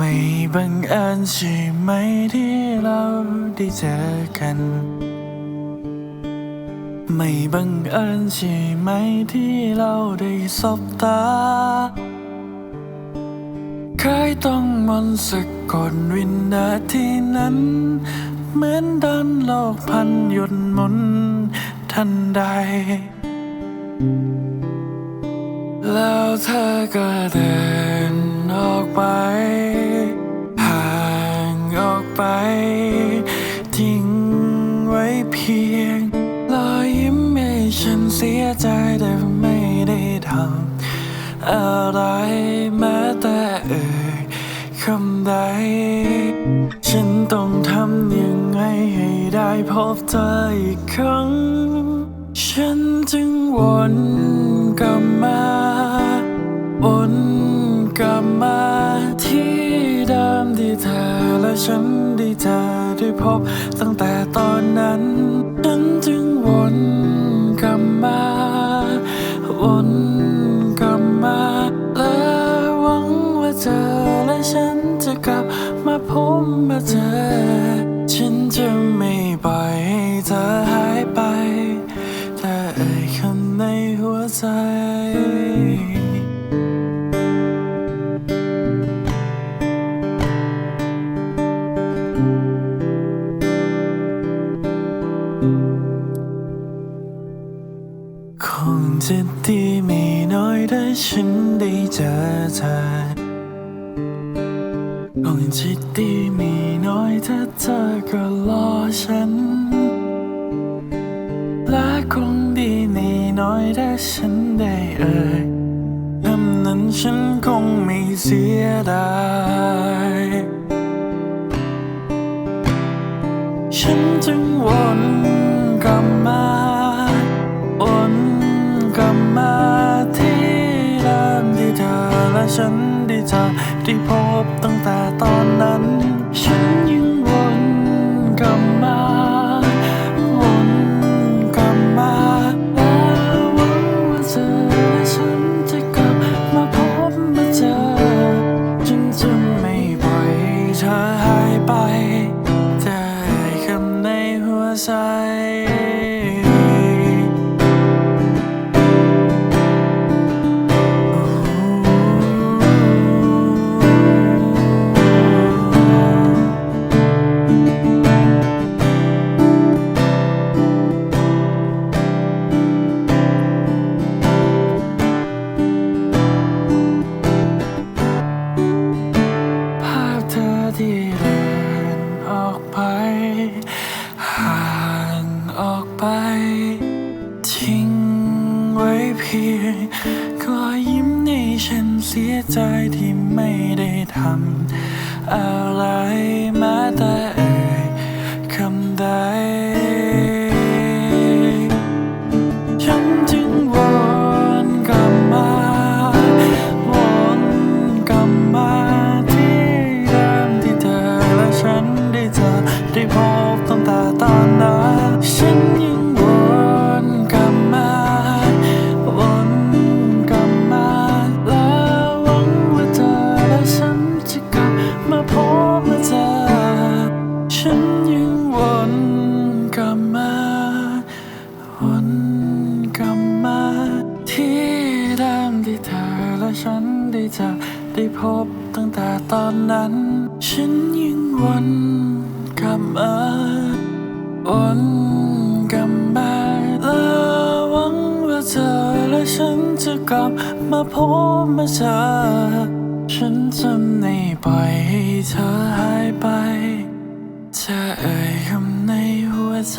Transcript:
ไม่บังเอิญใช่ไหมที่เราได้เจอกัน ไม่บังเอิญใช่ไหมที่เราได้สบตา เคยต้องมนต์สะกดวินาทีนั้น เหมือนดันโลกพันหยุดหมุนทันใด แล้วเธอก็เดินออกไป ไป ทิ้งไว้เพียงรอยยิ้มให้ฉันเสียใจแต่ไม่ได้ทำอะไรแม้แต่เอ่ยคำใด ฉันต้องทำยังไงให้ได้พบเธออีกครั้ง ฉันจึงวนกลับมาวนกลับมา เธอและฉันได้เธอได้พบตั้งแต่ตอนนั้น ฉันจึงวนกลับมา วนกลับมา และหวังว่าเธอและฉันจะกลับมาพบมาเจอ ฉันจะไม่ปล่อยให้เธอหายไปเธอเอ่ยคำในหัวใจ คงจะดีไม่น้อยถ้าฉันได้เจอเธอ คงจะดีไม่น้อยถ้าเธอก็รอฉัน และคงดีไม่น้อยถ้าฉันได้เอ่ยคำนั้นฉันคงไม่เสียดาย ฉันจึงวนกลับมาวนกลับมาที่เดิมที่เธอและฉันได้เจอได้พบตั้งแต่ตอนนั้น ฉันยังวนกลับมาวนกลับมาและหวังว่าเธอและฉันจะกลับมาพบมาเจอฉันจะ พียงรอยยิ้มในฉันเสียใจที่ไม่ได้ทำ และฉันได้เจอได้พบตั้งแต่ตอนนั้น ฉันยังวนกลับมาวนกลับมาและหวังว่าเธอและฉันจะกลับมาพบมาเจอฉันจะไม่ปล่อยให้เธอหายไป เธอเอ่ยคำในหัวใจ